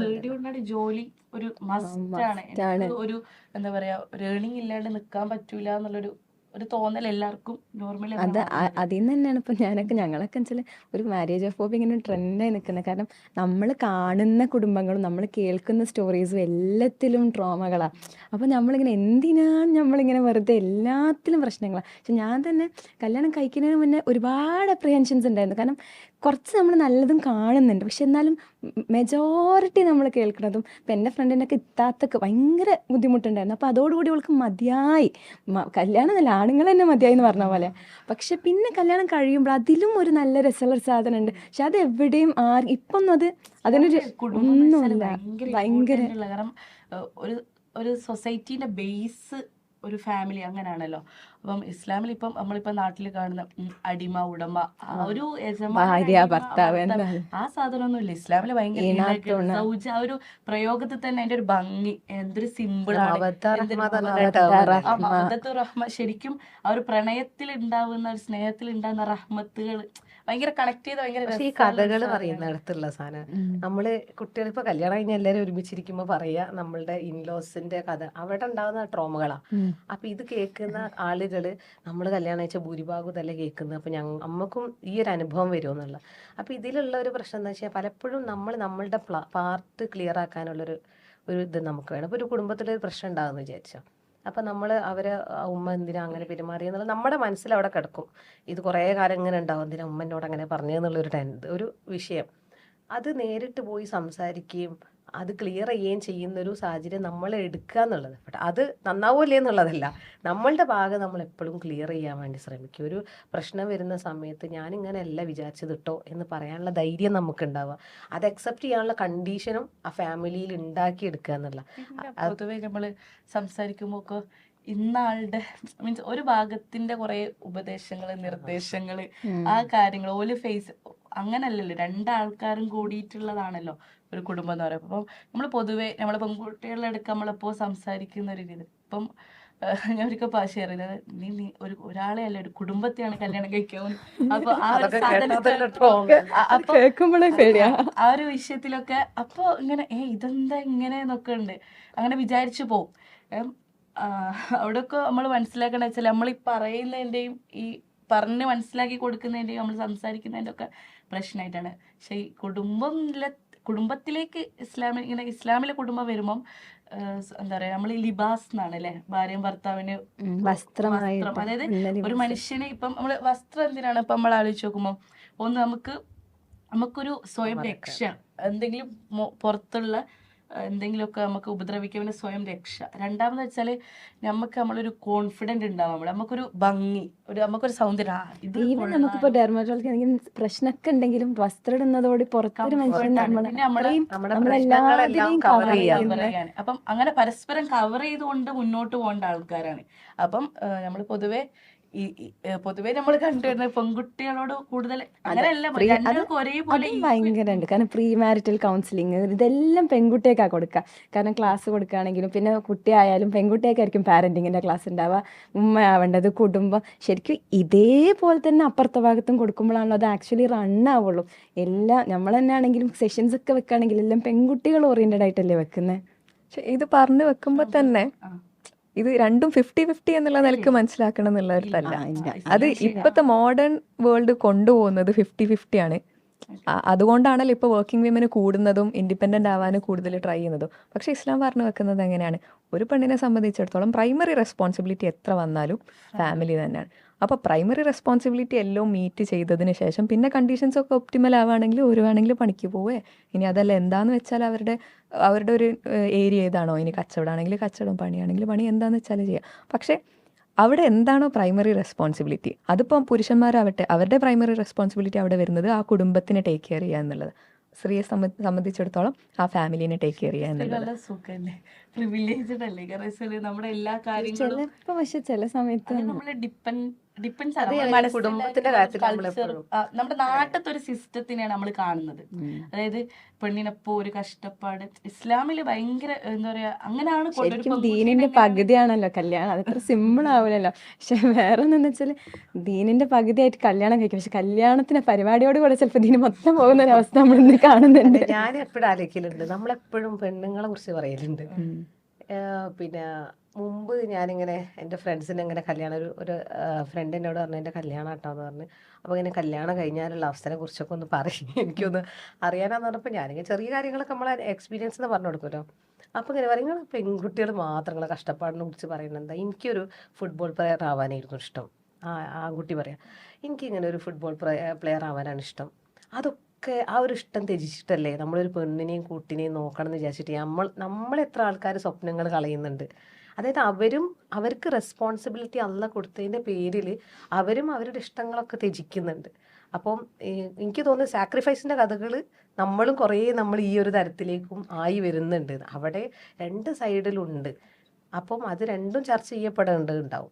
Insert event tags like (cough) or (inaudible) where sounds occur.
പേടി കൊണ്ടാണ് ജോലി ഒരു മസ്റ്റ് ആണ്. ഒരു എന്താ പറയാ ഒരു ഏണിംഗ് ഇല്ലാണ്ട് നിക്കാൻ പറ്റൂല എന്നുള്ളൊരു ഒരു തോന്നൽ എല്ലാവർക്കും നോർമലി അത് അതിൽ നിന്ന് തന്നെയാണ് ഇപ്പം ഞാനൊക്കെ ഞങ്ങളൊക്കെ വെച്ചാൽ ഒരു മാരേജ് ഓഫ് ഹോപ്പ് ഇങ്ങനെ ട്രെൻഡായി നിൽക്കുന്നത് കാരണം നമ്മൾ കാണുന്ന കുടുംബങ്ങളും നമ്മൾ കേൾക്കുന്ന സ്റ്റോറീസും എല്ലാത്തിലും ട്രോമകളാണ് അപ്പോൾ നമ്മളിങ്ങനെ എന്തിനാണ് നമ്മളിങ്ങനെ വെറുതെ എല്ലാത്തിലും പ്രശ്നങ്ങളാണ് പക്ഷെ ഞാൻ തന്നെ കല്യാണം കഴിക്കുന്നതിന് മുന്നേ ഒരുപാട് അപ്രിഹെൻഷൻസ് ഉണ്ടായിരുന്നു. കാരണം കുറച്ച് നമ്മൾ നല്ലതും കാണുന്നുണ്ട്. പക്ഷെ എന്നാലും മെജോറിറ്റി നമ്മൾ കേൾക്കുന്നതും ഇപ്പം എന്റെ ഫ്രണ്ടിനൊക്കെ ഇത്താത്തൊക്കെ ഭയങ്കര ബുദ്ധിമുട്ടുണ്ടായിരുന്നു. അപ്പോൾ അതോടുകൂടി അവൾക്ക് മതിയായി. കല്യാണം നല്ല ആണുങ്ങൾ തന്നെ മതിയായി എന്ന് പറഞ്ഞ പോലെ. പക്ഷെ പിന്നെ കല്യാണം കഴിയുമ്പോൾ അതിലും ഒരു നല്ല രസമുള്ള സാധനം ഉണ്ട് പക്ഷെ അത് എവിടെയും ആർ ഇപ്പം അത് അതിനൊരു ഒന്നുമില്ല. ഭയങ്കര ഒരു ഒരു സൊസൈറ്റീന്റെ ബേസ് ഒരു ഫാമിലി അങ്ങനെയാണല്ലോ അപ്പം ഇസ്ലാമിൽ ഇപ്പം നമ്മളിപ്പോ നാട്ടിൽ കാണുന്ന അടിമ ഉടമ ആ ഒരു യജമാനൻ, ഭാര്യ അടിമ, ഭർത്താവ് എന്താണ് ആ സാധനമൊന്നും ഇല്ല ഇസ്ലാമിൽ ഭയങ്കര സൗജ ആ ഒരു പ്രയോഗത്തിൽ തന്നെ അതിന്റെ ഒരു ഭംഗി എന്തൊരു സിമ്പിൾ ആണ് എന്തൊരു റഹ്മ. ആ ശരിക്കും ആ ഒരു പ്രണയത്തിൽ ഉണ്ടാവുന്ന ഒരു സ്നേഹത്തിൽ ഉണ്ടാകുന്ന റഹ്മത്തുകൾ ഭയങ്കര കണക്ട് ചെയ്ത് ഭയങ്കര പക്ഷെ ഈ രസമുള്ള ഒരു കഥകൾ സാധനമാണ്. പറയുന്നിടത്തുള്ള സാധനം. നമ്മൾ കുട്ടികൾ ഇപ്പൊ കല്യാണം കഴിഞ്ഞ എല്ലാവരും ഒരുമിച്ചിരിക്കുമ്പോ പറയാ നമ്മളുടെ ഇൻലോസിന്റെ കഥ അവിടെ ഉണ്ടാവുന്ന ട്രോമകളാ. അപ്പൊ ഇത് കേൾക്കുന്ന ആളുകൾ നമ്മൾ കല്യാണം കഴിച്ച ഭൂരിഭാഗം തന്നെ കേൾക്കുന്നത്. അപ്പൊ ഞങ്ങൾ അമ്മക്കും ഈ ഒരു അനുഭവം വരുമെന്നുള്ള അപ്പൊ ഇതിലുള്ള ഒരു പ്രശ്നം എന്താ വെച്ചാൽ പലപ്പോഴും നമ്മൾ നമ്മളുടെ പാർട്ട് ക്ലിയർ ആക്കാനുള്ളൊരു ഒരു ഇത് നമുക്ക് വേണം. അപ്പൊ ഒരു കുടുംബത്തിലൊരു പ്രശ്നം ഉണ്ടാകുന്നു വിചാരിച്ചോ. അപ്പൊ നമ്മൾ അവരെ ഉമ്മ എന്തിനാ അങ്ങനെ പെരുമാറി നമ്മുടെ മനസ്സിൽ അവിടെ കിടക്കും. ഇത് കുറേ കാലം ഇങ്ങനെ ഉണ്ടാവും. എന്തിനാ ഉമ്മ അങ്ങനെ പറഞ്ഞെന്നുള്ളൊരു ടെൻ ഒരു വിഷയം. അത് നേരിട്ട് പോയി സംസാരിക്കുകയും അത് ക്ലിയർ ചെയ്യുകയും ചെയ്യുന്ന ഒരു സാഹചര്യം നമ്മൾ എടുക്കുക എന്നുള്ളത്. ബട്ട് അത് നന്നാവൂലേ എന്നുള്ളതല്ല. നമ്മളുടെ ഭാഗം നമ്മൾ എപ്പോഴും ക്ലിയർ ചെയ്യാൻ വേണ്ടി ശ്രമിക്കും. ഒരു പ്രശ്നം വരുന്ന സമയത്ത് ഞാൻ അല്ല വിചാരിച്ചത് കേട്ടോ എന്ന് പറയാനുള്ള ധൈര്യം നമുക്ക് ഉണ്ടാവുക അത് അക്സെപ്റ്റ് ചെയ്യാനുള്ള കണ്ടീഷനും ആ ഫാമിലിയിൽ ഉണ്ടാക്കിയെടുക്കുക എന്നുള്ള പൊതുവേ നമ്മൾ സംസാരിക്കുമ്പോൾ ഇന്നാളുടെ മീൻസ് ഒരു ഭാഗത്തിന്റെ കുറെ ഉപദേശങ്ങൾ നിർദ്ദേശങ്ങൾ ആ കാര്യങ്ങൾ ഓൽ ഫേസ് അങ്ങനല്ലല്ലോ രണ്ടാൾക്കാരും കൂടിയിട്ടുള്ളതാണല്ലോ ഒരു കുടുംബം എന്ന് പറയുമ്പോൾ അപ്പം നമ്മൾ പൊതുവേ നമ്മളെ പെൺകുട്ടികളുടെ അടുക്ക് നമ്മളിപ്പോ സംസാരിക്കുന്ന ഒരു രീതി. ഇപ്പം ഞാൻ ഒരിക്കൽ പാശ അറിയുന്നത് നീ നീ ഒരു ഒരാളെ അല്ല ഒരു കുടുംബത്തെയാണ് കല്യാണം കഴിക്കാൻ അപ്പൊ ആ ഒരു വിഷയത്തിലൊക്കെ അപ്പൊ ഇങ്ങനെ ഏ ഇതെന്താ ഇങ്ങനെ എന്നൊക്കെ ഉണ്ട്. അങ്ങനെ വിചാരിച്ചു പോവും. അവിടെയൊക്കെ നമ്മൾ മനസ്സിലാക്കണ വെച്ചാൽ നമ്മൾ ഈ പറയുന്നതിന്റെയും ഈ പറഞ്ഞ് മനസ്സിലാക്കി കൊടുക്കുന്നതിന്റെയും നമ്മൾ സംസാരിക്കുന്നതിന്റെ ഒക്കെ പ്രശ്നമായിട്ടാണ് പക്ഷെ ഈ കുടുംബം കുടുംബത്തിലേക്ക് ഇസ്ലാമിൽ ഇങ്ങനെ ഇസ്ലാമിലെ കുടുംബം വരുമ്പം എന്താ പറയാ നമ്മൾ ഈ ലിബാസ് എന്നാണ് അല്ലെ ഭാര്യയും ഭർത്താവിന് വസ്ത്രം. അതായത് ഒരു മനുഷ്യനെ ഇപ്പം നമ്മൾ വസ്ത്രം എന്തിനാണ് ഇപ്പം നമ്മൾ ആലോചിച്ച് നോക്കുമ്പോൾ ഒന്ന് നമുക്ക് നമുക്കൊരു സ്വയം രക്ഷ എന്തെങ്കിലും പുറത്തുള്ള എന്തെങ്കിലുമൊക്കെ നമുക്ക് ഉപദ്രവിക്കുന്ന സ്വയം രക്ഷ. രണ്ടാമെന്ന് വെച്ചാൽ നമുക്ക് നമ്മളൊരു കോൺഫിഡന്റ് ഉണ്ടാവും നമ്മൾ നമുക്കൊരു ഭംഗി ഒരു നമുക്കൊരു സൗന്ദര്യം. ആ, ഇത് ഈവൻ നമുക്കിപ്പോ ഡെർമറ്റോളജി എന്തെങ്കിലും പ്രശ്നമൊക്കെ ഉണ്ടെങ്കിലും വസ്ത്രം ഇടുന്നതോടെ പുറത്തൊരു മനുഷ്യൻ കവർ അപ്പം അങ്ങനെ പരസ്പരം കവർ ചെയ്തുകൊണ്ട് മുന്നോട്ട് പോകേണ്ട ആൾക്കാരാണ്. അപ്പം നമ്മൾ പൊതുവെ ഈ പൊതുവെ നമ്മൾ കണ്ടുവരുന്നത് പെൺകുട്ടികളോട് കൂടുതൽ അങ്ങനെയല്ല pre- അത് രണ്ടുപേർക്കും ഒരേപോലെ അതും ഭയങ്കര ഉണ്ട് കാരണം പ്രീ മാരിറ്റൽ കൗൺസിലിംഗ് ഇതെല്ലാം പെൺകുട്ടിയേക്കാ കൊടുക്കുക കാരണം ക്ലാസ് കൊടുക്കുകയാണെങ്കിലും പിന്നെ കുട്ടിയായാലും പെൺകുട്ടിയേക്കായിരിക്കും പാരന്റിങ്ങിന്റെ ക്ലാസ് ഉണ്ടാവുക ഉമ്മയാവേണ്ടത് കുടുംബം. ശരിക്കും ഇതേപോലെ തന്നെ അപ്പുറത്തെ ഭാഗത്തും കൊടുക്കുമ്പോഴാണല്ലോ അത് ആക്ച്വലി റൺ ആവുള്ളൂ. എല്ലാം നമ്മൾ തന്നെ ആണെങ്കിലും സെഷൻസ് ഒക്കെ വെക്കുകയാണെങ്കിൽ എല്ലാം പെൺകുട്ടികൾ ഓറിയന്റഡ് ആയിട്ടല്ലേ വെക്കുന്നത് പക്ഷെ ഇത് പറഞ്ഞു വെക്കുമ്പോ തന്നെ. ഇത് രണ്ടും ഫിഫ്റ്റി ഫിഫ്റ്റി എന്നുള്ള നിലയ്ക്ക് മനസ്സിലാക്കണം എന്നുള്ളതല്ല. അത് ഇപ്പത്തെ ഇപ്പോഴത്തെ മോഡേൺ വേൾഡ് കൊണ്ടുപോകുന്നത് ഫിഫ്റ്റി ഫിഫ്റ്റി ആണ്. അതുകൊണ്ടാണല്ലോ ഇപ്പോൾ വർക്കിംഗ് വിമന് കൂടുന്നതും ഇൻഡിപെൻഡന്റ് ആവാനും കൂടുതൽ ട്രൈ ചെയ്യുന്നതും. പക്ഷെ ഇസ്ലാം പറഞ്ഞു വെക്കുന്നത് എങ്ങനെയാണ്? ഒരു പെണ്ണിനെ സംബന്ധിച്ചിടത്തോളം പ്രൈമറി റെസ്പോൺസിബിലിറ്റി എത്ര വന്നാലും ഫാമിലി തന്നെയാണ്. അപ്പോൾ പ്രൈമറി റെസ്പോൺസിബിലിറ്റി എല്ലാം മീറ്റ് ചെയ്തതിന് ശേഷം പിന്നെ കണ്ടീഷൻസ് ഒക്കെ ഒപ്റ്റിമൽ ആവുകയാണെങ്കിൽ ഒരു വേണമെങ്കിൽ പണിക്ക് പോവേ. ഇനി അതല്ല എന്താന്ന് വെച്ചാൽ അവരുടെ അവരുടെ ഒരു ഏരിയ ഏതാണോ ഇനി കച്ചവടമാണെങ്കിൽ കച്ചവടം പണിയാണെങ്കിൽ പണി എന്താണെന്ന് വെച്ചാൽ ചെയ്യാം. പക്ഷേ അവിടെ എന്താണോ പ്രൈമറി റെസ്പോൺസിബിലിറ്റി അതിപ്പം പുരുഷന്മാരാവട്ടെ അവരുടെ പ്രൈമറി റെസ്പോൺസിബിലിറ്റി അവിടെ വരുന്നത് ആ കുടുംബത്തിനെ ടേക്ക് കെയർ ചെയ്യുക എന്നുള്ളത്. സ്ത്രീയെ സംബന്ധി സംബന്ധിച്ചിടത്തോളം ആ ഫാമിലിനെ ടേക്ക് കെയർ ചെയ്യാൻ നമ്മുടെ എല്ലാ കാര്യങ്ങളും പക്ഷെ ചില സമയത്ത് നമ്മൾ ഡിപ്പെൻഡ് ഡിപ്പെൻസ് ആണ്. കുടുംബത്തിന്റെ കാര്യത്തിൽ. നമ്മുടെ നാട്ടിലത്തെ ഒരു സിസ്റ്റത്തിനെയാണ് നമ്മൾ കാണുന്നത്. അതായത് പെണ്ണിനപ്പോ ഒരു കഷ്ടപ്പാട്. ഇസ്ലാമിൽ ഭയങ്കര എന്താ പറയാ അങ്ങനെയാണ് ദീനിന്റെ പകുതിയാണല്ലോ കല്യാണം. അതത്ര സിമ്പിൾ ആവില്ലല്ലോ പക്ഷെ വേറെ ഒന്നെന്ന് വെച്ചാൽ ദീനിന്റെ പകുതിയായിട്ട് കല്യാണം കഴിക്കും. പക്ഷെ കല്യാണത്തിന് പരിപാടിയോട് കൂടെ ചിലപ്പോൾ ദീന് മൊത്തം പോകുന്ന ഒരു അവസ്ഥ നമ്മൾ ഇന്ന് കാണുന്നുണ്ട്. ഞാൻ എപ്പോഴും ആലോചിക്കലുണ്ട് നമ്മളെപ്പോഴും പെണ്ണുങ്ങളെ കുറിച്ച് പറയലുണ്ട്. പിന്നെ മുമ്പ് ഞാനിങ്ങനെ എന്റെ ഫ്രണ്ട്സിനെ ഇങ്ങനെ കല്യാണം ഒരു ഒരു ഫ്രണ്ട് എന്നോട് പറഞ്ഞു എന്റെ കല്യാണം ആട്ടോ എന്ന് പറഞ്ഞ്. അപ്പോൾ ഇങ്ങനെ കല്യാണം കഴിഞ്ഞാലുള്ള അവസ്ഥനെ കുറിച്ചൊക്കെ ഒന്ന് പറയും. (laughs) എനിക്കൊന്ന് അറിയാനാന്ന് പറഞ്ഞപ്പോൾ ഞാനിങ്ങനെ ചെറിയ കാര്യങ്ങളൊക്കെ നമ്മളെ എക്സ്പീരിയൻസ് എന്ന് പറഞ്ഞു കൊടുക്കുമല്ലോ അപ്പോൾ ഇങ്ങനെ പറയും "നിങ്ങൾ പെൺകുട്ടികൾ മാത്രം നിങ്ങളെ കഷ്ടപ്പാടിനെ കുറിച്ച് പറയുന്നത് എന്താ? എനിക്കൊരു ഫുട്ബോൾ പ്ലെയർ ആവാനായിരുന്നു ഇഷ്ടം. ആ ആൺകുട്ടി പറയാം എനിക്കിങ്ങനെ ഒരു ഫുട്ബോൾ പ്ലെയർ ആവാനാണ് ഇഷ്ടം. അതൊക്കെ ആ ഒരു ഇഷ്ടം ത്യജിച്ചിട്ടല്ലേ നമ്മളൊരു പെണ്ണിനെയും കുട്ടിനെയും നോക്കണം എന്ന് വിചാരിച്ചിട്ട് നമ്മൾ നമ്മളെത്ര ആൾക്കാർ സ്വപ്നങ്ങൾ കളയുന്നുണ്ട്. അതായത് അവരും അവർക്ക് റെസ്പോൺസിബിലിറ്റി അല്ല കൊടുത്തതിന്റെ പേരിൽ അവരും അവരുടെ ഇഷ്ടങ്ങളൊക്കെ ത്യജിക്കുന്നുണ്ട്. അപ്പം എനിക്ക് തോന്നുന്നു സാക്രിഫൈസിന്റെ കഥകൾ നമ്മളും കുറേ നമ്മൾ ഈ ഒരു തരത്തിലേക്കും ആയി വരുന്നുണ്ട്. അവിടെ രണ്ട് സൈഡിലുണ്ട് അപ്പം അത് രണ്ടും ചർച്ച ചെയ്യപ്പെടേണ്ടതുണ്ടാവും.